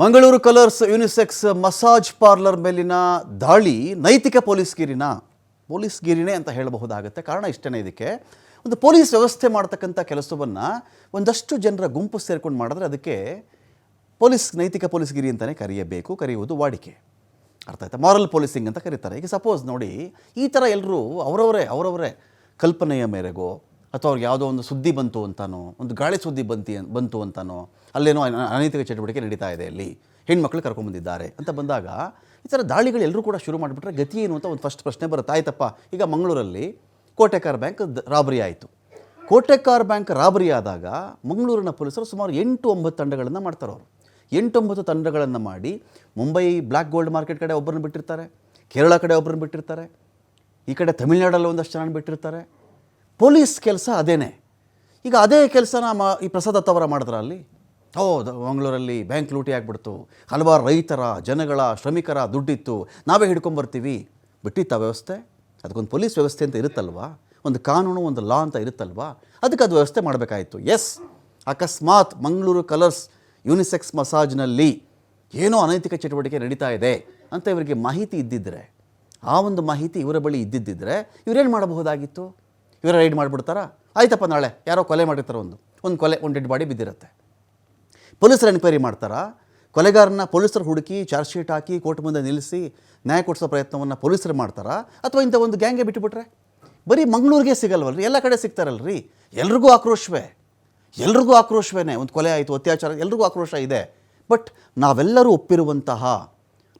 Mangaluru colours unisex massage parlour ಮೇಲಿನ ದಾಳಿ, ನೈತಿಕ ಪೊಲೀಸ್ ಗಿರಿನಾ, ಪೊಲೀಸ್ ಗಿರಿನೇ ಅಂತ ಹೇಳಬಹುದಾಗುತ್ತೆ. ಕಾರಣ ಇಷ್ಟೇ ಇದಕ್ಕೆ. ಒಂದು ಪೊಲೀಸ್ ವ್ಯವಸ್ಥೆ ಮಾಡ್ತಕ್ಕಂಥ ಕೆಲಸವನ್ನು ಒಂದಷ್ಟು ಜನರ ಗುಂಪು ಸೇರ್ಕೊಂಡು ಮಾಡಿದ್ರೆ ಅದಕ್ಕೆ ಪೊಲೀಸ್, ನೈತಿಕ ಪೊಲೀಸ್ ಗಿರಿ ಅಂತಲೇ ಕರೆಯಬೇಕು, ಕರೆಯುವುದು ವಾಡಿಕೆ. ಅರ್ಥ ಆಯ್ತಾ? ಮಾರಲ್ ಪೊಲೀಸಿಂಗ್ ಅಂತ ಕರೀತಾರೆ. ಈಗ ಸಪೋಸ್ ನೋಡಿ, ಈ ಥರ ಎಲ್ಲರೂ ಅವರವರೇ ಅವರವರೇ ಕಲ್ಪನೆಯ ಮೇರೆಗೋ ಅಥವಾ ಅವ್ರಿಗೆ ಯಾವುದೋ ಒಂದು ಸುದ್ದಿ ಬಂತು ಅಂತಾನೋ, ಒಂದು ಗಾಳಿ ಸುದ್ದಿ ಬಂತಿ, ಬಂತು ಅಂತಾನೋ, ಅಲ್ಲೇನೋ ಅನ- ಅನೈತಿಕ ಚಟುವಟಿಕೆ ನಡೀತಾ ಇದೆ ಅಲ್ಲಿ. ಹೆಣ್ಮಕ್ಳು ಕರ್ಕೊಂಬಂದಿದ್ದಾರೆ ಅಂತ ಬಂದಾಗ, ಈ ಥರ ದಾಳಿಗಳು ಎಲ್ಲರೂ ಕೂಡ ಶುರು ಮಾಡಿಬಿಟ್ರೆ ಗತಿ ಏನು ಅಂತ ಒಂದು ಫಸ್ಟ್ ಪ್ರಶ್ನೆ ಬರುತ್ತೆ. ಆಯ್ತಪ್ಪ, ಈಗ ಮಂಗಳೂರಲ್ಲಿ ಕೋಟೆಕಾರ್ ಬ್ಯಾಂಕ್ ರಾಬರಿ ಆಯಿತು. ಕೋಟೆಕಾರ್ ಬ್ಯಾಂಕ್ ರಾಬರಿ ಆದಾಗ ಮಂಗಳೂರಿನ ಪೊಲೀಸರು ಸುಮಾರು ಎಂಟು ಒಂಬತ್ತು ತಂಡಗಳನ್ನು ಮಾಡ್ತಾರೆ ಅವರು. ಎಂಟೊಂಬತ್ತು ತಂಡಗಳನ್ನು ಮಾಡಿ ಮುಂಬೈ ಬ್ಲ್ಯಾಕ್ ಗೋಲ್ಡ್ ಮಾರ್ಕೆಟ್ ಕಡೆ ಒಬ್ಬರನ್ನ ಬಿಟ್ಟಿರ್ತಾರೆ, ಕೇರಳ ಕಡೆ ಒಬ್ಬರನ್ನ ಬಿಟ್ಟಿರ್ತಾರೆ, ಈ ಕಡೆ ತಮಿಳ್ನಾಡಲ್ಲಿ ಒಂದಷ್ಟು ಜನ ಬಿಟ್ಟಿರ್ತಾರೆ. ಪೊಲೀಸ್ ಕೆಲಸ ಅದೇನೇ. ಈಗ ಅದೇ ಕೆಲಸನ ಮ, ಈ ಪ್ರಸಾದ್ ತವರ ಮಾಡಿದ್ರ ಅಲ್ಲಿ? ಹೌದು ಮಂಗಳೂರಲ್ಲಿ ಬ್ಯಾಂಕ್ ಲೂಟಿ ಆಗಿಬಿಡ್ತು. ಹಲವಾರು ರೈತರ, ಜನಗಳ, ಶ್ರಮಿಕರ ದುಡ್ಡಿತ್ತು. ನಾವೇ ಹಿಡ್ಕೊಂಬರ್ತೀವಿ. ಬಿಟ್ಟಿತ್ತ ವ್ಯವಸ್ಥೆ? ಅದಕ್ಕೊಂದು ಪೊಲೀಸ್ ವ್ಯವಸ್ಥೆ ಅಂತ ಇರುತ್ತಲ್ವಾ? ಒಂದು ಕಾನೂನು, ಒಂದು ಲಾ ಅಂತ ಇರುತ್ತಲ್ವಾ? ಅದಕ್ಕೆ ಅದು ವ್ಯವಸ್ಥೆ ಮಾಡಬೇಕಾಯಿತು. ಎಸ್ ಅಕಸ್ಮಾತ್ ಮಂಗಳೂರು ಕಲರ್ಸ್ ಯುನಿಸೆಕ್ಸ್ ಮಸಾಜ್ನಲ್ಲಿ ಏನೋ ಅನೈತಿಕ ಚಟುವಟಿಕೆ ನಡೀತಾ ಇದೆ ಅಂತ ಇವರಿಗೆ ಮಾಹಿತಿ ಇದ್ದಿದ್ದರೆ ಆ ಒಂದು ಮಾಹಿತಿ ಇವರ ಬಳಿ ಇದ್ದಿದ್ದರೆ ಇವರೇನು ಮಾಡಬಹುದಾಗಿತ್ತು? ಇವರ ರೈಡ್ ಮಾಡಿಬಿಡ್ತಾರಾ? ಆಯ್ತಪ್ಪ ನಾಳೆ. ಯಾರೋ ಕೊಲೆ ಮಾಡಿರ್ತಾರೆ ಒಂದು. ಒಂದು ಕೊಲೆ, ಒಂದು ಡೆಡ್ ಬಾಡಿ ಬಿದ್ದಿರುತ್ತೆ. ಪೊಲೀಸರು ಎನ್ಕ್ವೈರಿ ಮಾಡ್ತಾರಾ? ಕೊಲೆಗಾರನ ಪೊಲೀಸರು ಹುಡುಕಿ, ಚಾರ್ಜ್ ಶೀಟ್ ಹಾಕಿ, ಕೋರ್ಟ್ ಮುಂದೆ ನಿಲ್ಲಿಸಿ, ನ್ಯಾಯ ಕೊಡಿಸೋ ಪ್ರಯತ್ನವನ್ನು ಪೊಲೀಸರು ಮಾಡ್ತಾರಾ? ಅಥವಾ ಇಂಥ ಒಂದು ಗ್ಯಾಂಗೆ ಬಿಟ್ಟುಬಿಟ್ರೆ ಬರೀ ಮಂಗಳೂರಿಗೆ ಸಿಗಲ್ವಲ್ರಿ? ಎಲ್ಲ ಕಡೆ ಸಿಗ್ತಾರಲ್ರಿ? ಎಲ್ರಿಗೂ ಆಕ್ರೋಶವೇ. ಎಲ್ರಿಗೂ ಆಕ್ರೋಶವೇ ಒಂದು ಕೊಲೆ ಆಯಿತು, ಅತ್ಯಾಚಾರ, ಎಲ್ರಿಗೂ ಆಕ್ರೋಶ ಇದೆ. ಬಟ್ ನಾವೆಲ್ಲರೂ ಒಪ್ಪಿರುವಂತಹ,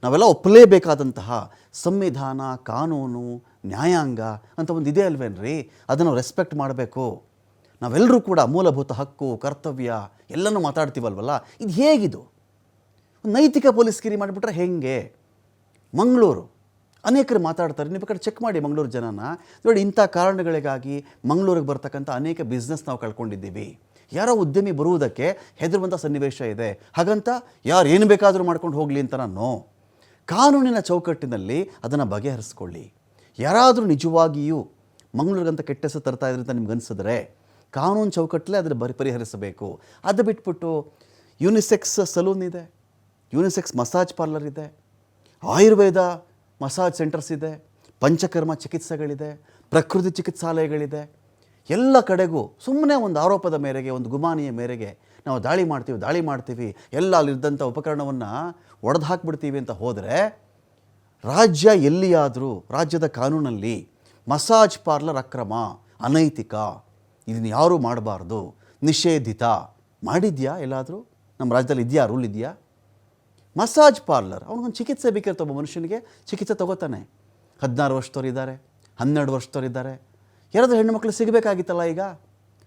ನಾವೆಲ್ಲ ಒಪ್ಪಲೇಬೇಕಾದಂತಹ ಸಂವಿಧಾನ, ಕಾನೂನು, ನ್ಯಾಯಾಂಗ ಅಂತ ಒಂದು ಇದೆ ಅಲ್ವೇನ್ರಿ? ಅದನ್ನು ರೆಸ್ಪೆಕ್ಟ್ ಮಾಡಬೇಕು. ನಾವೆಲ್ಲರೂ ಕೂಡ ಮೂಲಭೂತ ಹಕ್ಕು, ಕರ್ತವ್ಯ ಎಲ್ಲನೂ ಮಾತಾಡ್ತೀವಲ್ವಲ್ಲ? ಇದು ಹೇಗಿದು? ನೈತಿಕ ಪೊಲೀಸ್ಗಿರಿ ಮಾಡಿಬಿಟ್ರೆ ಹೆಂಗೆ? ಮಂಗಳೂರು. ಅನೇಕರು ಮಾತಾಡ್ತಾರೆ. ನೀವು ಕಡೆ ಚೆಕ್ ಮಾಡಿ ಮಂಗಳೂರು ಜನನ. ನೋಡಿ, ಇಂಥ ಕಾರಣಗಳಿಗಾಗಿ ಮಂಗಳೂರಿಗೆ ಬರ್ತಕ್ಕಂಥ ಅನೇಕ ಬಿಸ್ನೆಸ್ ನಾವು ಕಳ್ಕೊಂಡಿದ್ದೀವಿ. ಯಾರೋ ಉದ್ಯಮಿ ಬರುವುದಕ್ಕೆ ಹೆದರುವಂಥ ಸನ್ನಿವೇಶ ಇದೆ. ಹಾಗಂತ ಯಾರು ಏನು ಬೇಕಾದರೂ ಮಾಡ್ಕೊಂಡು ಹೋಗಲಿ ಅಂತ ನಾನು. ಕಾನೂನಿನ ಚೌಕಟ್ಟಿನಲ್ಲಿ ಅದನ್ನು ಬಗೆಹರಿಸ್ಕೊಳ್ಳಿ. ಯಾರಾದರೂ ನಿಜವಾಗಿಯೂ ಮಂಗಳೂರಿಗಂತ ಕೆಟ್ಟ ಹೆಸರು ತರ್ತಾ ಇದ್ರೆ ಅಂತ ನಿಮ್ಗೆ ಅನಿಸಿದ್ರೆ ಕಾನೂನು ಚೌಕಟ್ಟಲ್ಲೇ ಅದನ್ನು ಬರಿ ಪರಿಹರಿಸಬೇಕು. ಅದು ಬಿಟ್ಬಿಟ್ಟು ಯುನಿಸೆಕ್ಸ್ ಸಲೂನ್ ಇದೆ ಯುನಿಸೆಕ್ಸ್ ಮಸಾಜ್ ಪಾರ್ಲರ್ ಇದೆ, ಆಯುರ್ವೇದ ಮಸಾಜ್ ಸೆಂಟರ್ಸ್ ಇದೆ, ಪಂಚಕರ್ಮ ಚಿಕಿತ್ಸೆಗಳಿದೆ, ಪ್ರಕೃತಿ ಚಿಕಿತ್ಸಾಲಯಗಳಿದೆ. ಎಲ್ಲ ಕಡೆಗೂ ಸುಮ್ಮನೆ ಒಂದು ಆರೋಪದ ಮೇರೆಗೆ, ಒಂದು ಗುಮಾನಿಯ ಮೇರೆಗೆ ನಾವು ದಾಳಿ ಮಾಡ್ತೀವಿ ದಾಳಿ ಮಾಡ್ತೀವಿ, ಎಲ್ಲ ಅಲ್ಲಿದ್ದಂಥ ಉಪಕರಣವನ್ನು ಒಡೆದು ಹಾಕ್ಬಿಡ್ತೀವಿ ಅಂತ ಹೋದರೆ ರಾಜ್ಯ ಎಲ್ಲಿಯಾದರೂ, ರಾಜ್ಯದ ಕಾನೂನಲ್ಲಿ ಮಸಾಜ್ ಪಾರ್ಲರ್ ಅಕ್ರಮ, ಅನೈತಿಕ, ಇದನ್ನು ಯಾರೂ ಮಾಡಬಾರ್ದು, ನಿಷೇಧಿತ ಮಾಡಿದ್ಯಾ ಎಲ್ಲಾದರೂ? ನಮ್ಮ ರಾಜ್ಯದಲ್ಲಿ ಇದೆಯಾ, ರೂಲ್ ಇದೆಯಾ? ಮಸಾಜ್ ಪಾರ್ಲರ್ ಅವನಿಗೊಂದು ಚಿಕಿತ್ಸೆ ಬೇಕಿರುತ್ತೆ ಒಬ್ಬ ಮನುಷ್ಯನಿಗೆ, ಚಿಕಿತ್ಸೆ ತಗೋತಾನೆ. ಹದಿನಾರು ವರ್ಷದವ್ರು ಇದ್ದಾರೆ, ಹನ್ನೆರಡು ವರ್ಷದವ್ರು ಇದ್ದಾರೆ. ಯಾರಾದರೂ ಹೆಣ್ಣುಮಕ್ಳು ಸಿಗಬೇಕಾಗಿತ್ತಲ್ಲ ಈಗ?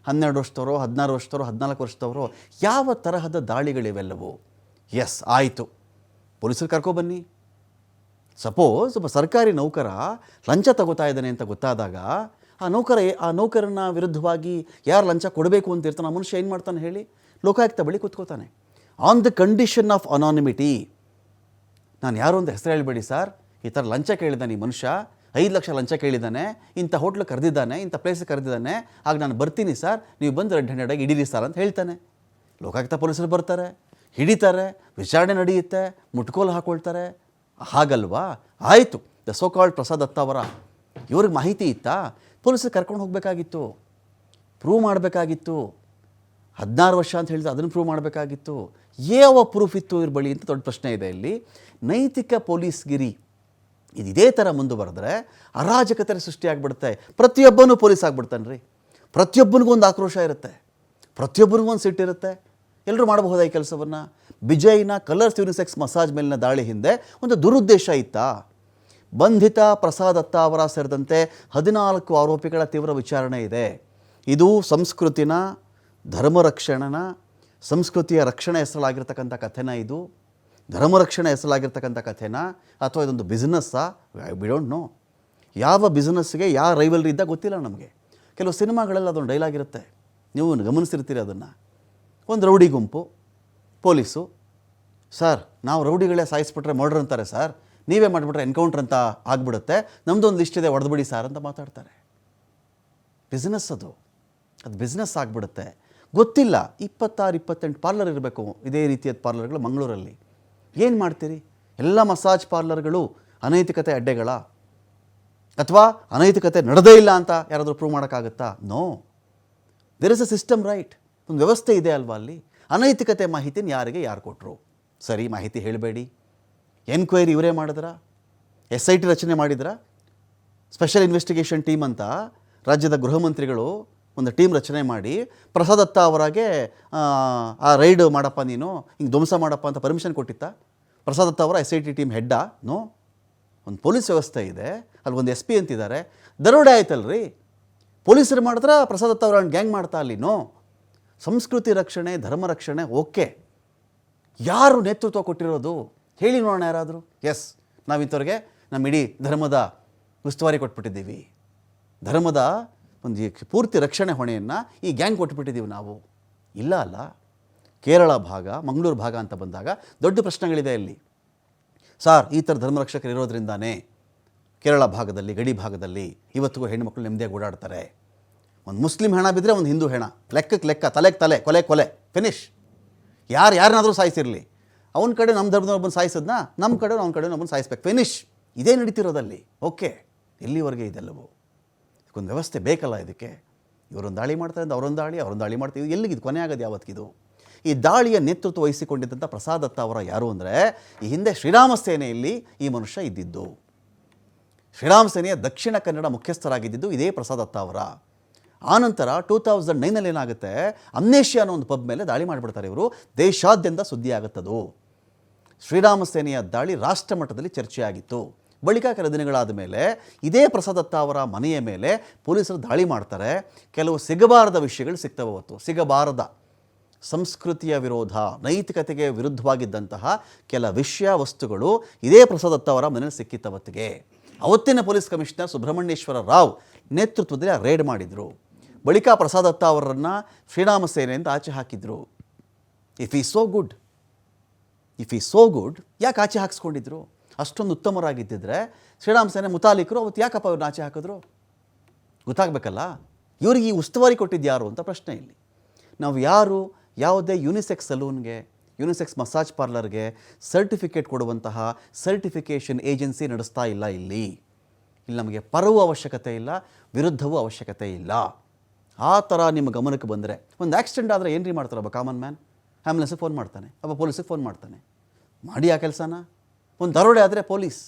ಹನ್ನೆರಡು ವರ್ಷದವರು, ಹದಿನಾರು ವರ್ಷದವರು, ಹದಿನಾಲ್ಕು ವರ್ಷದವರು, ಯಾವ ತರಹದ ದಾಳಿಗಳಿವೆಲ್ಲವು? ಎಸ್ ಆಯಿತು. ಪೊಲೀಸರು ಕರ್ಕೊಬನ್ನಿ ಸಪೋಸ್ ಒಬ್ಬ ಸರ್ಕಾರಿ ನೌಕರ ಲಂಚ ತಗೋತಾ ಇದ್ದಾನೆ ಅಂತ ಗೊತ್ತಾದಾಗ, ಆ ನೌಕರ, ಆ ನೌಕರನ ವಿರುದ್ಧವಾಗಿ ಯಾರು ಲಂಚ ಕೊಡಬೇಕು ಅಂತ ಇರ್ತಾನೆ, ಆ ಮನುಷ್ಯ ಏನು ಮಾಡ್ತಾನೆ ಹೇಳಿ? ಲೋಕಾಯುಕ್ತ ಬಳಿ ಕೂತ್ಕೋತಾನೆ. On the condition of anonymity ನಾನು ಯಾರು ಅಂತ ಹೆಸರು ಹೇಳಬೇಡಿ ಸರ್ ಈ ಥರ ಲಂಚ ಕೇಳಿದ್ದಾನೆ ಈ ಮನುಷ್ಯ. ಐದು ಲಕ್ಷ ಲಂಚ ಕೇಳಿದ್ದಾನೆ, ಇಂಥ ಹೋಟ್ಲು ಕರೆದಿದ್ದಾನೆ, ಇಂಥ ಪ್ಲೇಸ್ ಕರೆದಿದ್ದಾನೆ, ಆಗ ನಾನು ಬರ್ತೀನಿ ಸರ್ ನೀವು ಬಂದು ರೆಡ್ ಹ್ಯಾಂಡೆಡಾಗಿ ಹಿಡೀರಿ ಸರ್ ಅಂತ ಹೇಳ್ತಾನೆ. ಲೋಕಾಯುಕ್ತ ಪೊಲೀಸರು ಬರ್ತಾರೆ, ಹಿಡಿತಾರೆ, ವಿಚಾರಣೆ ನಡೆಯುತ್ತೆ, ಮುಟ್ಕೋಲು ಹಾಕ್ಕೊಳ್ತಾರೆ ಹಾಗಲ್ವಾ? ಆಯಿತು the so called Prasad Datta ಅವರ ಇವ್ರಿಗೆ ಮಾಹಿತಿ ಇತ್ತಾ? ಪೊಲೀಸರು ಕರ್ಕೊಂಡು ಹೋಗಬೇಕಾಗಿತ್ತು ಪ್ರೂವ್ ಮಾಡಬೇಕಾಗಿತ್ತು. ಹದಿನಾರು ವರ್ಷ ಅಂತ ಹೇಳಿದ್ರೆ ಅದನ್ನು ಪ್ರೂವ್ ಮಾಡಬೇಕಾಗಿತ್ತು. ಯಾವ ಪ್ರೂಫ್ ಇತ್ತು ಇವ್ರ ಬಳಿ ಅಂತ ದೊಡ್ಡ ಪ್ರಶ್ನೆ ಇದೆ ಇಲ್ಲಿ. ನೈತಿಕ ಪೊಲೀಸ್ಗಿರಿ. ಇದು ಇದೇ ಥರ ಮುಂದುವರೆದ್ರೆ ಅರಾಜಕತೆ ಸೃಷ್ಟಿಯಾಗ್ಬಿಡುತ್ತೆ ಪ್ರತಿಯೊಬ್ಬನೂ ಪೊಲೀಸ್ ಆಗ್ಬಿಡ್ತಾನೆ ರೀ. ಪ್ರತಿಯೊಬ್ಬನಿಗೂ ಒಂದು ಆಕ್ರೋಶ ಇರುತ್ತೆ. ಪ್ರತಿಯೊಬ್ಬನಿಗೂ ಒಂದು ಸಿಟ್ಟಿರುತ್ತೆ ಎಲ್ಲರೂ ಮಾಡಬಹುದಾ ಈ ಕೆಲಸವನ್ನು? ಬಿಜಯ್ನ ಕಲರ್ಸ್ ಯೂನಿಸೆಕ್ಸ್ ಮಸಾಜ್ ಮೇಲಿನ ದಾಳಿ ಹಿಂದೆ ಒಂದು ದುರುದ್ದೇಶ ಇತ್ತಾ? ಬಂಧಿತ ಪ್ರಸಾದ್ ಅತ್ತ ಅವರ ಸೇರಿದಂತೆ ಹದಿನಾಲ್ಕು ಆರೋಪಿಗಳ ತೀವ್ರ ವಿಚಾರಣೆ ಇದೆ. ಇದು ಸಂಸ್ಕೃತಿನ ಧರ್ಮ ರಕ್ಷಣನ ಸಂಸ್ಕೃತಿಯ ರಕ್ಷಣೆ ಹೆಸರಾಗಿರ್ತಕ್ಕಂಥ ಕಥೆನ ಇದು. ಧರ್ಮರಕ್ಷಣೆ ಹೆಸರಾಗಿರ್ತಕ್ಕಂಥ ಕಥೆನ? ಅಥವಾ ಇದೊಂದು ಬಿಸ್ನೆಸ್ಸಾ ವಿ ಡೋಂಟ್ ನೋ ಯಾವ ಬಿಸ್ನೆಸ್ಗೆ ಯಾವ ರೈವಲ್ರಿ ಇದ್ದ ಗೊತ್ತಿಲ್ಲ ನಮಗೆ. ಕೆಲವು ಸಿನಿಮಾಗಳಲ್ಲಿ ಅದೊಂದು ಡೈಲಾಗ್ ಇರುತ್ತೆ. ನೀವು ಗಮನಿಸಿರ್ತೀರಿ ಅದನ್ನು. ಒಂದು ರೌಡಿ ಗುಂಪು, ಪೊಲೀಸು ಸರ್ ನಾವು ರೌಡಿಗಳೇ ಸಾಯಿಸ್ಬಿಟ್ರೆ ಮರ್ಡರ್ ಅಂತಾರೆ ಸರ್ ನೀವೇ ಮಾಡಿಬಿಟ್ರೆ ಎನ್ಕೌಂಟ್ರ್ ಅಂತ ಆಗಿಬಿಡುತ್ತೆ. ನಮ್ಮದು ಒಂದು ಲಿಸ್ಟ್ ಇದೆ ಹೊಡೆದ್ಬಿಡಿ ಸರ್ ಅಂತ ಮಾತಾಡ್ತಾರೆ. ಬಿಸ್ನೆಸ್ ಅದು. ಅದು ಬಿಸ್ನೆಸ್ ಆಗಿಬಿಡುತ್ತೆ. ಗೊತ್ತಿಲ್ಲ. ಇಪ್ಪತ್ತಾರು, ಇಪ್ಪತ್ತೆಂಟು ಪಾರ್ಲರ್ ಇರಬೇಕು. ಇದೇ ರೀತಿಯಾದ ಪಾರ್ಲರ್ಗಳು ಮಂಗಳೂರಲ್ಲಿ. ಏನು ಮಾಡ್ತೀರಿ? ಎಲ್ಲ ಮಸಾಜ್ ಪಾರ್ಲರ್ಗಳು ಅನೈತಿಕತೆ ಅಡ್ಡೆಗಳ. ಅಥವಾ ಅನೈತಿಕತೆ ನಡೆದೇ ಇಲ್ಲ ಅಂತ ಯಾರಾದರೂ ಪ್ರೂವ್ ಮಾಡೋಕ್ಕಾಗುತ್ತಾ? No there is a system right ಒಂದು ವ್ಯವಸ್ಥೆ ಇದೆ ಅಲ್ವಾ ಅಲ್ಲಿ? ಅನೈತಿಕತೆ ಮಾಹಿತಿನ ಯಾರಿಗೆ ಯಾರು ಕೊಟ್ಟರು ಸರಿ, ಮಾಹಿತಿ ಹೇಳಬೇಡಿ. ಎನ್ಕ್ವೈರಿ ಇವರೇ ಮಾಡಿದ್ರಾ? ಎಸ್ ಐ ಟಿ ರಚನೆ ಮಾಡಿದ್ರಾ? ಸ್ಪೆಷಲ್ ಇನ್ವೆಸ್ಟಿಗೇಷನ್ ಟೀಮ್ ಅಂತ ರಾಜ್ಯದ ಗೃಹ ಮಂತ್ರಿಗಳು ಒಂದು ಟೀಮ್ ರಚನೆ ಮಾಡಿ ಪ್ರಸಾದತ್ತ ದತ್ತ ಅವರಾಗೆ ಆ, ರೈಡ್ ಮಾಡಪ್ಪ ನೀನು ಹಿಂಗೆ ಧ್ವಂಸ ಮಾಡಪ್ಪ ಅಂತ ಪರ್ಮಿಷನ್ ಕೊಟ್ಟಿತ್ತ? ಪ್ರಸಾದತ್ತ ಅವರ ಎಸ್ ಐ ಟಿ ಟೀಮ್ ಹೆಡ್ಡಾ ನೋ? ಒಂದು ಪೊಲೀಸ್ ವ್ಯವಸ್ಥೆ ಇದೆ ಅಲ್ಲಿ ಒಂದು ಎಸ್ ಪಿ ಅಂತಿದ್ದಾರೆ. ದರೋಡೆ ಆಯ್ತಲ್ರಿ? ಪೊಲೀಸರು ಮಾಡಿದ್ರೆ ಪ್ರಸಾದತ್ತ ಅವ್ರ ಗ್ಯಾಂಗ್ ಮಾಡ್ತಾ ಅಲ್ಲಿ ನೋ? ಸಂಸ್ಕೃತಿ ರಕ್ಷಣೆ ಧರ್ಮ ರಕ್ಷಣೆ ಓಕೆ. ಯಾರು ನೇತೃತ್ವ ಕೊಟ್ಟಿರೋದು? ಹೇಳಿ ನೋಡೋಣ ಯಾರಾದರೂ? ಎಸ್ ನಾವು ಇಂಥವ್ರಿಗೆ ನಮ್ಮ ಇಡೀ ಧರ್ಮದ ಉಸ್ತುವಾರಿ ಕೊಟ್ಬಿಟ್ಟಿದ್ದೀವಿ. ಧರ್ಮದ ಒಂದು ಪೂರ್ತಿ ರಕ್ಷಣೆ ಹೊಣೆಯನ್ನು ಈ ಗ್ಯಾಂಗ್ ಕೊಟ್ಬಿಟ್ಟಿದ್ದೀವಿ ನಾವು. ಇಲ್ಲ ಅಲ್ಲ. ಕೇರಳ ಭಾಗ, ಮಂಗಳೂರು ಭಾಗ ಅಂತ ಬಂದಾಗ ದೊಡ್ಡ ಪ್ರಶ್ನೆಗಳಿದೆ ಅಲ್ಲಿ ಸಾರ್, ಈ ಥರ ಧರ್ಮರಕ್ಷಕರು ಇರೋದ್ರಿಂದಾನೇ ಕೇರಳ ಭಾಗದಲ್ಲಿ, ಗಡಿ ಭಾಗದಲ್ಲಿ ಇವತ್ತಿಗೂ ಹೆಣ್ಣುಮಕ್ಳು ನೆಮ್ಮದಿಯಾಗಿ ಓಡಾಡ್ತಾರೆ. ಒಂದು ಮುಸ್ಲಿಂ ಹೆಣ ಬಿದ್ದರೆ ಒಂದು ಹಿಂದೂ ಹೆಣ. ಲೆಕ್ಕಕ್ಕೆ ಲೆಕ್ಕ, ತಲೆಗೆ ತಲೆ, ಕೊಲೆ ಕೊಲೆ. ಫಿನಿಶ್ ಯಾರು ಯಾರನ್ನಾದರೂ ಸಾಯಿಸಿರಲಿ. ಅವನ ಕಡೆ ನಮ್ಮ ಧರ್ಮದ ಒಬ್ಬನ ಸಾಯಿಸೋದನ್ನ ನಮ್ಮ ಕಡೆ ಅವ್ನ ಕಡೆ ಒಬ್ಬನ ಸಾಯಿಸ್ಬೇಕು. ಫಿನಿಶ್ ಇದೇ ನಡೀತಿರೋದಲ್ಲಿ. ಓಕೆ ಎಲ್ಲಿವರೆಗೆ ಇದೆಲ್ಲವೂ? ಒಂದು ವ್ಯವಸ್ಥೆ ಬೇಕಲ್ಲ ಇದಕ್ಕೆ? ಇವರೊಂದು ದಾಳಿ ಮಾಡ್ತಾರೆ ಅಂತ ಅವರೊಂದು ದಾಳಿ ಅವರೊಂದು ದಾಳಿ ಮಾಡ್ತೀವಿ. ಎಲ್ಲಿಗಿದು ಕೊನೆ ಆಗೋದು ಯಾವತ್ತಿದು ಈ ದಾಳಿಯ ನೇತೃತ್ವ ವಹಿಸಿಕೊಂಡಿದ್ದಂಥ ಪ್ರಸಾದ್ ದತ್ತ ಅವರ ಯಾರು ಅಂದರೆ, ಈ ಹಿಂದೆ ಶ್ರೀರಾಮ ಸೇನೆಯಲ್ಲಿ ಈ ಮನುಷ್ಯ ಇದ್ದಿದ್ದು. ಶ್ರೀರಾಮ ಸೇನೆಯ ದಕ್ಷಿಣ ಕನ್ನಡ ಮುಖ್ಯಸ್ಥರಾಗಿದ್ದಿದ್ದು ಇದೇ ಪ್ರಸಾದ್ ದತ್ತ ಅವರ. ಆನಂತರ ಟೂ ತೌಸಂಡ್ ನೈನಲ್ಲಿ ಏನಾಗುತ್ತೆ? ಅಮ್ನೇಷ್ಯಾ ಅನ್ನೋ ಒಂದು ಪಬ್ ಮೇಲೆ ದಾಳಿ ಮಾಡಿಬಿಡ್ತಾರೆ ಇವರು. ದೇಶಾದ್ಯಂತ ಸುದ್ದಿ ಆಗುತ್ತದು ಶ್ರೀರಾಮ ಸೇನೆಯ ದಾಳಿ ರಾಷ್ಟ್ರ ಮಟ್ಟದಲ್ಲಿ ಚರ್ಚೆಯಾಗಿತ್ತು. ಬಳಿಕ ಕೆಲ ದಿನಗಳಾದ ಮೇಲೆ ಇದೇ ಪ್ರಸಾದ್ ದತ್ತ ಅವರ ಮನೆಯ ಮೇಲೆ ಪೊಲೀಸರು ದಾಳಿ ಮಾಡ್ತಾರೆ. ಕೆಲವು ಸಿಗಬಾರದ ವಿಷಯಗಳು ಸಿಗ್ತವೆ ಅವತ್ತು ಸಿಗಬಾರದ ಸಂಸ್ಕೃತಿಯ ವಿರೋಧ, ನೈತಿಕತೆಗೆ ವಿರುದ್ಧವಾಗಿದ್ದಂತಹ ಕೆಲ ವಿಷಯ ವಸ್ತುಗಳು ಇದೇ ಪ್ರಸಾದ್ ದತ್ತ ಅವರ ಮನೆಯಲ್ಲಿ ಸಿಕ್ಕಿತ್ತು ಅವತ್ತಿಗೆ ಅವತ್ತಿನ ಪೊಲೀಸ್ ಕಮಿಷನರ್ ಸುಬ್ರಹ್ಮಣ್ಯೇಶ್ವರ ರಾವ್ ನೇತೃತ್ವದಲ್ಲಿ ರೇಡ್ ಮಾಡಿದರು. ಬಳಿಕ ಪ್ರಸಾದ್ ದತ್ತ ಅವರನ್ನು ಶ್ರೀರಾಮ ಸೇನೆಯಿಂದ ಆಚೆ ಹಾಕಿದರು. If he so good if he so good ಯಾಕೆ ಆಚೆ ಹಾಕ್ಸ್ಕೊಂಡಿದ್ರು? ಅಷ್ಟೊಂದು ಉತ್ತಮರಾಗಿದ್ದಿದ್ರೆ ಶ್ರೀರಾಮ್ ಸೇನೆ ಮುತಾಲಿಕರು ಅವತ್ತು ಯಾಕಪ್ಪ ಅವ್ರನ್ನ ಆಚೆ ಹಾಕಿದ್ರು? ಗೊತ್ತಾಗಬೇಕಲ್ಲ? ಇವ್ರಿಗೆ ಈ ಉಸ್ತುವಾರಿ ಕೊಟ್ಟಿದ್ದು ಯಾರು ಅಂತ ಪ್ರಶ್ನೆ ಇಲ್ಲಿ. ನಾವು ಯಾರು? ಯಾವುದೇ ಯುನಿಸೆಕ್ಸ್ ಸಲೂನ್ಗೆ ಯುನಿಸೆಕ್ಸ್ ಮಸಾಜ್ ಪಾರ್ಲರ್ಗೆ ಸರ್ಟಿಫಿಕೇಟ್ ಕೊಡುವಂತಹ ಸರ್ಟಿಫಿಕೇಷನ್ ಏಜೆನ್ಸಿ ನಡೆಸ್ತಾ ಇಲ್ಲ ಇಲ್ಲಿ. ಇಲ್ಲಿ ನಮಗೆ ಪರವೂ ಅವಶ್ಯಕತೆ ಇಲ್ಲ, ವಿರುದ್ಧವೂ ಅವಶ್ಯಕತೆ ಇಲ್ಲ. ಆ ಥರ ನಿಮ್ಮ ಗಮನಕ್ಕೆ ಬಂದರೆ ಒಂದು ಆಕ್ಸಿಡೆಂಟ್ ಆದರೆ ಏನು ರೀ ಮಾಡ್ತಾರೆ ಒಬ್ಬ ಕಾಮನ್ ಮ್ಯಾನ್ ಆ್ಯಂಬುಲೆನ್ಸಿಗೆ ಫೋನ್ ಮಾಡ್ತಾನೆ, ಒಬ್ಬ ಪೊಲೀಸಿಗೆ ಫೋನ್ ಮಾಡ್ತಾನೆ. ಮಾಡಿ ಆ ಕೆಲಸನ? ಒಂದು ದರೋಡೆ ಆದರೆ ಪೊಲೀಸ್.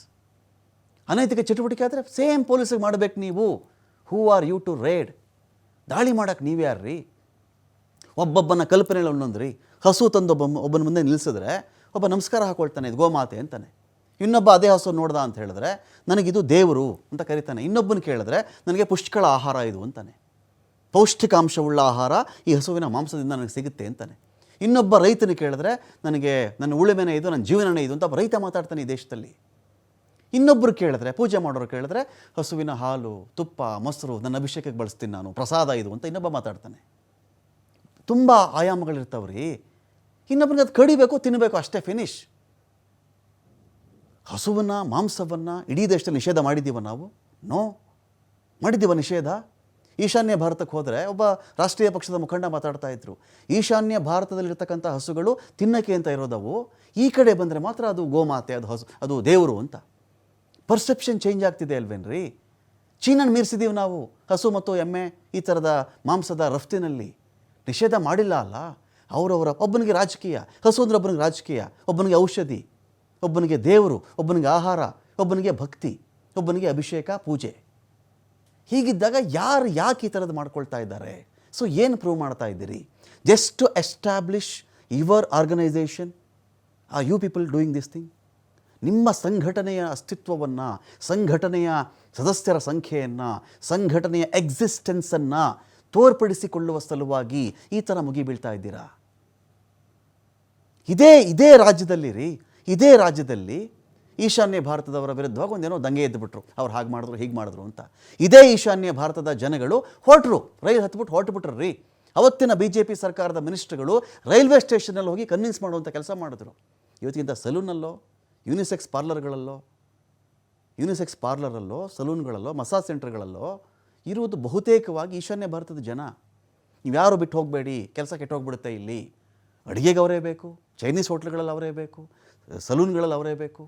ಅನೈತಿಕ ಚಟುವಟಿಕೆ ಆದರೆ ಸೇಮ್ ಪೊಲೀಸಿಗೆ ಮಾಡಬೇಕು ನೀವು. Who are you to raid ದಾಳಿ ಮಾಡೋಕ್ಕೆ ನೀವು ಯಾರ್ರೀ? ಒಬ್ಬೊಬ್ಬನ ಕಲ್ಪನೆಗಳು ಒಂದೊಂದು ರೀ ಹಸು ತಂದು ಒಬ್ಬ ಒಬ್ಬನ ಮುಂದೆ ನಿಲ್ಲಿಸಿದ್ರೆ ಒಬ್ಬ ನಮಸ್ಕಾರ ಹಾಕೊಳ್ತಾನೆ, ಇದು ಗೋಮಾತೆ ಅಂತಾನೆ. ಇನ್ನೊಬ್ಬ ಅದೇ ಹಸು ನೋಡ್ದ ಅಂತ ಹೇಳಿದ್ರೆ ನನಗಿದು ದೇವರು ಅಂತ ಕರಿತಾನೆ. ಇನ್ನೊಬ್ಬನ ಕೇಳಿದ್ರೆ ನನಗೆ ಪುಷ್ಕಳ ಆಹಾರ ಇದು ಅಂತಾನೆ. ಪೌಷ್ಟಿಕಾಂಶವುಳ್ಳ ಆಹಾರ ಈ ಹಸುವಿನ ಮಾಂಸದಿಂದ ನನಗೆ ಸಿಗುತ್ತೆ ಅಂತಾನೆ. ಇನ್ನೊಬ್ಬ ರೈತನ ಕೇಳಿದ್ರೆ, ನನಗೆ ನನ್ನ ಉಳುಮೆನೇ ಇದು, ನನ್ನ ಜೀವನನೇ ಇದು ಅಂತ ರೈತ ಮಾತಾಡ್ತಾನೆ ಈ ದೇಶದಲ್ಲಿ. ಇನ್ನೊಬ್ಬರು ಕೇಳಿದ್ರೆ, ಪೂಜೆ ಮಾಡೋರು ಕೇಳಿದ್ರೆ, ಹಸುವಿನ ಹಾಲು, ತುಪ್ಪ, ಮೊಸರು, ನನ್ನ ಅಭಿಷೇಕಕ್ಕೆ ಬಳಸ್ತೀನಿ ನಾನು, ಪ್ರಸಾದ ಇದು ಅಂತ ಇನ್ನೊಬ್ಬ ಮಾತಾಡ್ತಾನೆ. ತುಂಬ ಆಯಾಮಗಳಿರ್ತಾವ್ರಿ. ಇನ್ನೊಬ್ಬನಿಗೆ ಅದು ಕಡಿಬೇಕು ತಿನ್ನಬೇಕು ಅಷ್ಟೇ ಫಿನಿಶ್ ಹಸುವನ್ನು, ಮಾಂಸವನ್ನು ಇಡೀ ದೇಶದಲ್ಲಿ ನಿಷೇಧ ಮಾಡಿದ್ದೀವ ನಾವು? ನೋ ಮಾಡಿದ್ದೀವ ನಿಷೇಧ? ಈಶಾನ್ಯ ಭಾರತಕ್ಕೆ ಹೋದರೆ ಒಬ್ಬ ರಾಷ್ಟ್ರೀಯ ಪಕ್ಷದ ಮುಖಂಡ ಮಾತಾಡ್ತಾ ಇದ್ರು. ಈಶಾನ್ಯ ಭಾರತದಲ್ಲಿರ್ತಕ್ಕಂಥ ಹಸುಗಳು ತಿನ್ನಕ್ಕೆ ಅಂತ ಇರೋದವು. ಈ ಕಡೆ ಬಂದರೆ ಮಾತ್ರ ಅದು ಗೋಮಾತೆ, ಅದು ಹಸು, ಅದು ದೇವರು ಅಂತ. ಪರ್ಸೆಪ್ಷನ್ ಚೇಂಜ್ ಆಗ್ತಿದೆ ಅಲ್ವೇನ್ರಿ? ಚೀನನ್ನು ಮೀರಿಸಿದ್ದೀವಿ ನಾವು. ಹಸು ಮತ್ತು ಎಮ್ಮೆ ಈ ಥರದ ಮಾಂಸದ ರಫ್ತಿನಲ್ಲಿ. ನಿಷೇಧ ಮಾಡಿಲ್ಲ ಅಲ್ಲ. ಅವರವರ ಒಬ್ಬನಿಗೆ ರಾಜಕೀಯ, ಹಸು ಅಂದ್ರೆ ಒಬ್ಬನಿಗೆ ರಾಜಕೀಯ, ಒಬ್ಬನಿಗೆ ಔಷಧಿ, ಒಬ್ಬನಿಗೆ ದೇವರು, ಒಬ್ಬನಿಗೆ ಆಹಾರ, ಒಬ್ಬನಿಗೆ ಭಕ್ತಿ, ಒಬ್ಬನಿಗೆ ಅಭಿಷೇಕ, ಪೂಜೆ. ಹೀಗಿದ್ದಾಗ ಯಾರು ಯಾಕೆ ಈ ಥರದ್ದು ಮಾಡ್ಕೊಳ್ತಾ ಇದ್ದಾರೆ? ಸೊ ಏನು ಪ್ರೂವ್ ಮಾಡ್ತಾ ಇದ್ದೀರಿ? Just to establish your organisation are you people doing this thing ನಿಮ್ಮ ಸಂಘಟನೆಯ ಅಸ್ತಿತ್ವವನ್ನು, ಸಂಘಟನೆಯ ಸದಸ್ಯರ ಸಂಖ್ಯೆಯನ್ನು, ಸಂಘಟನೆಯ ಎಕ್ಸಿಸ್ಟೆನ್ಸನ್ನು ತೋರ್ಪಡಿಸಿಕೊಳ್ಳುವ ಸಲುವಾಗಿ ಈ ಥರ ಮುಗಿಬೀಳ್ತಾ ಇದ್ದೀರಾ? ಇದೇ ಇದೇ ರಾಜ್ಯದಲ್ಲಿ ರೀ ಇದೇ ರಾಜ್ಯದಲ್ಲಿ ಈಶಾನ್ಯ ಭಾರತದವರ ವಿರುದ್ಧವಾಗಿ ಒಂದೇನೋ ದಂಗೆ ಎದ್ದುಬಿಟ್ರು ಅವ್ರು ಹಾಗೆ ಮಾಡಿದ್ರು, ಹೀಗೆ ಮಾಡಿದ್ರು ಅಂತ. ಇದೇ ಈಶಾನ್ಯ ಭಾರತದ ಜನಗಳು ಹೊರಟರು. ರೈಲು ಹತ್ಬಿಟ್ಟು ಹೊರಟುಬಿಟ್ರು ರೀ ಅವತ್ತಿನ ಬಿ ಜೆ ಪಿ ಸರ್ಕಾರದ ಮಿನಿಸ್ಟ್ರುಗಳು ರೈಲ್ವೆ ಸ್ಟೇಷನಲ್ಲಿ ಹೋಗಿ ಕನ್ವಿನ್ಸ್ ಮಾಡುವಂಥ ಕೆಲಸ ಮಾಡಿದ್ರು. ಇವತ್ತಿಗಿಂತ ಸಲೂನಲ್ಲೋ ಯುನಿಸೆಕ್ಸ್ ಪಾರ್ಲರ್ಗಳಲ್ಲೋ ಯುನಿಸೆಕ್ಸ್ ಪಾರ್ಲರಲ್ಲೋ ಸಲೂನ್ಗಳಲ್ಲೋ, ಮಸಾಜ್ ಸೆಂಟರ್ಗಳಲ್ಲೋ ಇರುವುದು ಬಹುತೇಕವಾಗಿ ಈಶಾನ್ಯ ಭಾರತದ ಜನ. ನೀವು ಯಾರು ಬಿಟ್ಟು ಹೋಗಬೇಡಿ, ಕೆಲಸ ಕೆಟ್ಟೋಗ್ಬಿಡುತ್ತೆ ಇಲ್ಲಿ. ಅಡುಗೆಗೆ ಅವರೇ ಬೇಕು ಚೈನೀಸ್ ಹೋಟ್ಲ್ಗಳಲ್ಲಿ ಅವರೇ ಬೇಕು ಸಲೂನ್ಗಳಲ್ಲಿ ಅವರೇ ಬೇಕು.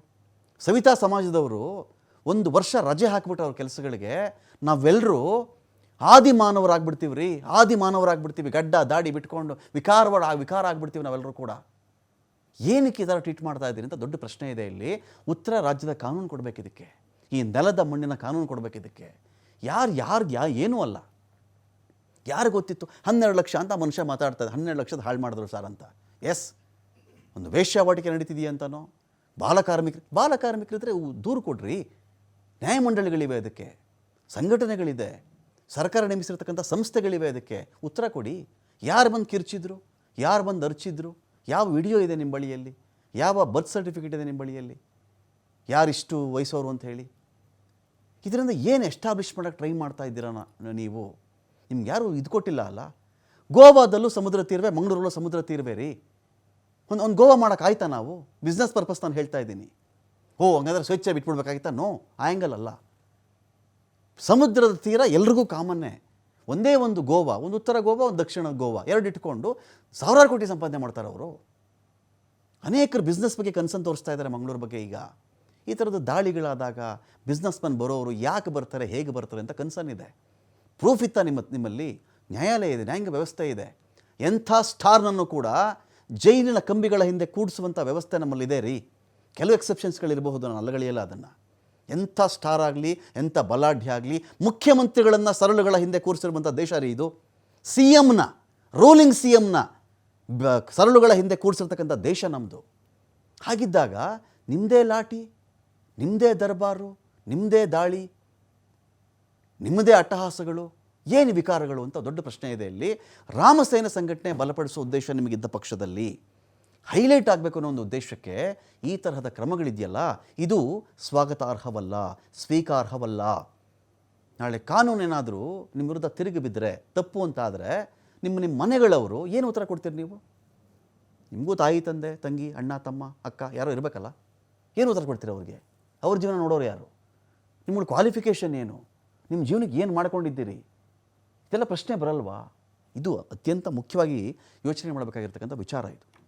ಸವಿತಾ ಸಮಾಜದವರು ಒಂದು ವರ್ಷ ರಜೆ ಹಾಕಿಬಿಟ್ಟು ಅವ್ರ ಕೆಲಸಗಳಿಗೆ. ನಾವೆಲ್ಲರೂ ಆದಿ ಮಾನವರಾಗ್ಬಿಡ್ತೀವಿ ರೀ ಆದಿ ಮಾನವರಾಗ್ಬಿಡ್ತೀವಿ, ಗಡ್ಡ, ದಾಡಿ ಬಿಟ್ಕೊಂಡು, ವಿಕಾರವಾಡ ವಿಕಾರ ಆಗ್ಬಿಡ್ತೀವಿ ನಾವೆಲ್ಲರೂ ಕೂಡ. ಏನಕ್ಕೆ ಈ ಥರ ಟ್ರೀಟ್ ಮಾಡ್ತಾ ಇದ್ದೀರಿ ಅಂತ ದೊಡ್ಡ ಪ್ರಶ್ನೆ ಇದೆ ಇಲ್ಲಿ. ಉತ್ತರ ರಾಜ್ಯದ ಕಾನೂನು ಕೊಡಬೇಕು ಈ ನೆಲದ ಮಣ್ಣಿನ ಕಾನೂನು ಕೊಡಬೇಕು ಯಾರು ಯಾರು, ಯಾ, ಏನೂ ಅಲ್ಲ. ಯಾರು ಗೊತ್ತಿತ್ತು? ಹನ್ನೆರಡು ಲಕ್ಷ ಅಂತ ಮನುಷ್ಯ ಮಾತಾಡ್ತಾರೆ ಹನ್ನೆರಡು ಲಕ್ಷದ ಹಾಳು ಮಾಡಿದ್ರು ಸರ್ ಅಂತ. ಎಸ್? ಒಂದು ವೇಶ್ಯಾವಾಟಿಕೆ ನಡೀತಿದೆಯಾ ಅಂತನೋ? ಬಾಲಕಾರ್ಮಿಕರು ಬಾಲಕಾರ್ಮಿಕರಿದ್ದರೆ ದೂರು ಕೊಡ್ರಿ. ನ್ಯಾಯಮಂಡಳಿಗಳಿವೆ ಅದಕ್ಕೆ. ಸಂಘಟನೆಗಳಿದೆ. ಸರ್ಕಾರ ನೇಮಿಸಿರ್ತಕ್ಕಂಥ ಸಂಸ್ಥೆಗಳಿವೆ ಅದಕ್ಕೆ. ಉತ್ತರ ಕೊಡಿ. ಯಾರು ಬಂದು ಕಿರ್ಚಿದ್ರು? ಯಾರು ಬಂದು ಅರ್ಚಿದ್ರು? ಯಾವ ವಿಡಿಯೋ ಇದೆ ನಿಮ್ಮ ಬಳಿಯಲ್ಲಿ? ಯಾವ ಬರ್ತ್ ಸರ್ಟಿಫಿಕೇಟ್ ಇದೆ ನಿಮ್ಮ ಬಳಿಯಲ್ಲಿ? ಯಾರಿಷ್ಟು ವಯಸ್ಸವರು ಅಂತ ಹೇಳಿ. ಇದರಿಂದ ಏನು ಎಸ್ಟಾಬ್ಲಿಷ್ ಮಾಡೋಕ್ಕೆ ಟ್ರೈ ಮಾಡ್ತಾ ಇದ್ದೀರಾ ನೀವು? ನಿಮ್ಗೆ ಯಾರು ಇದು ಕೊಟ್ಟಿಲ್ಲ ಅಲ್ಲ? ಗೋವಾದಲ್ಲೂ ಸಮುದ್ರ ತೀರವೇ, ಮಂಗಳೂರಲ್ಲೂ ಸಮುದ್ರ ತೀರವೇ ರೀ. ಒಂದು ಒಂದು ಗೋವಾ ಮಾಡೋಕ್ಕಾಯ್ತಾ ನಾವು? ಬಿಸ್ನೆಸ್ ಪರ್ಪಸ್ ನಾನು ಹೇಳ್ತಾ ಇದ್ದೀನಿ. ಓ ಹಂಗಾದ್ರೆ ಸ್ವಚ್ಛ ಬಿಟ್ಬಿಡ್ಬೇಕಾಗಿತ್ತಾ? ನೋ ಆ್ಯಂಗಲ್ ಅಲ್ಲ. ಸಮುದ್ರದ ತೀರ ಎಲ್ರಿಗೂ ಕಾಮನ್ನೇ. ಒಂದೇ ಒಂದು ಗೋವಾ, ಒಂದು ಉತ್ತರ ಗೋವಾ, ಒಂದು ದಕ್ಷಿಣ ಗೋವಾ, ಎರಡು ಇಟ್ಕೊಂಡು ಸಾವಿರಾರು ಕೋಟಿ ಸಂಪಾದನೆ ಮಾಡ್ತಾರೆ ಅವರು. ಅನೇಕರು ಬಿಸ್ನೆಸ್ ಬಗ್ಗೆ ಕನ್ಸನ್ ತೋರಿಸ್ತಾ ಇದ್ದಾರೆ ಮಂಗಳೂರು ಬಗ್ಗೆ ಈಗ. ಈ ಥರದ್ದು ದಾಳಿಗಳಾದಾಗ ಬಿಸ್ನೆಸ್ ಮನ್ ಬರೋರು ಯಾಕೆ ಬರ್ತಾರೆ, ಹೇಗೆ ಬರ್ತಾರೆ ಅಂತ ಕನ್ಸನ್ ಇದೆ. ಪ್ರೂಫ್ ಇತ್ತ ನಿಮ್ಮ, ನಿಮ್ಮಲ್ಲಿ? ನ್ಯಾಯಾಲಯ ಇದೆ, ನ್ಯಾಯಾಂಗ ವ್ಯವಸ್ಥೆ ಇದೆ. ಎಂಥ ಸ್ಟಾರ್ನನ್ನು ಕೂಡ ಜೈಲಿನ ಕಂಬಿಗಳ ಹಿಂದೆ ಕೂಡಿಸುವಂಥ ವ್ಯವಸ್ಥೆ ನಮ್ಮಲ್ಲಿದೆ ರೀ. ಕೆಲವು ಎಕ್ಸೆಪ್ಷನ್ಸ್ಗಳಿರಬಹುದು ನಾನು ಅಲ್ಲಗಳಿಯಲ್ಲ ಅದನ್ನು. ಎಂಥ ಸ್ಟಾರ್ ಆಗಲಿ, ಎಂಥ ಬಲಾಢ್ಯ ಆಗಲಿ, ಮುಖ್ಯಮಂತ್ರಿಗಳನ್ನು ಸರಳುಗಳ ಹಿಂದೆ ಕೂರಿಸಿರುವಂಥ ದೇಶ ರೀ ಇದು. ಸಿ ಎಮ್ನ ರೂಲಿಂಗ್ ಸಿ ಎಮ್ನ ಬ, ಸರಳುಗಳ ಹಿಂದೆ ಕೂರಿಸಿರ್ತಕ್ಕಂಥ ದೇಶ ನಮ್ಮದು ಹಾಗಿದ್ದಾಗ ನಿಮ್ಮದೇ ಲಾಠಿ ನಿಮ್ಮದೇ ದರ್ಬಾರು ನಿಮ್ಮದೇ ದಾಳಿ, ನಿಮ್ಮದೇ ಅಟ್ಟಹಾಸಗಳು ಏನು ವಿಕಾರಗಳು ಅಂತ ದೊಡ್ಡ ಪ್ರಶ್ನೆ ಇದೆ ಇಲ್ಲಿ. ರಾಮಸೇನ ಸಂಘಟನೆ ಬಲಪಡಿಸುವ ಉದ್ದೇಶ ನಿಮಗಿದ್ದ ಪಕ್ಷದಲ್ಲಿ. ಹೈಲೈಟ್ ಆಗಬೇಕು ಅನ್ನೋ ಒಂದು ಉದ್ದೇಶಕ್ಕೆ ಈ ತರಹದ ಕ್ರಮಗಳಿದೆಯಲ್ಲ, ಇದು ಸ್ವಾಗತಾರ್ಹವಲ್ಲ, ಸ್ವೀಕಾರ್ಹವಲ್ಲ. ನಾಳೆ ಕಾನೂನೇನಾದರೂ ನಿಮ್ಮ ವಿರುದ್ಧ ತಿರುಗಿ ಬಿದ್ದರೆ ತಪ್ಪು ಅಂತ ಆದರೆ, ನಿಮ್ಮ ನಿಮ್ಮ ಮನೆಗಳವರು ಏನು ಉತ್ತರ ಕೊಡ್ತೀರಿ ನೀವು? ನಿಮಗೂ ತಾಯಿ, ತಂದೆ, ತಂಗಿ, ಅಣ್ಣ, ತಮ್ಮ, ಅಕ್ಕ ಯಾರೋ ಇರಬೇಕಲ್ಲ. ಏನು ಉತ್ತರ ಕೊಡ್ತೀರಿ ಅವ್ರಿಗೆ? ಅವ್ರ ಜೀವನ ನೋಡೋರು ಯಾರು? ನಿಮ್ಮ ಕ್ವಾಲಿಫಿಕೇಷನ್ ಏನು? ನಿಮ್ಮ ಜೀವನಕ್ಕೆ ಏನು ಮಾಡ್ಕೊಂಡಿದ್ದೀರಿ? ಇದೆಲ್ಲ ಪ್ರಶ್ನೆ ಬರಲ್ವಾ? ಇದು ಅತ್ಯಂತ ಮುಖ್ಯವಾಗಿ ಯೋಚನೆ ಮಾಡಬೇಕಾಗಿರ್ತಕ್ಕಂಥ ವಿಚಾರ ಇದು.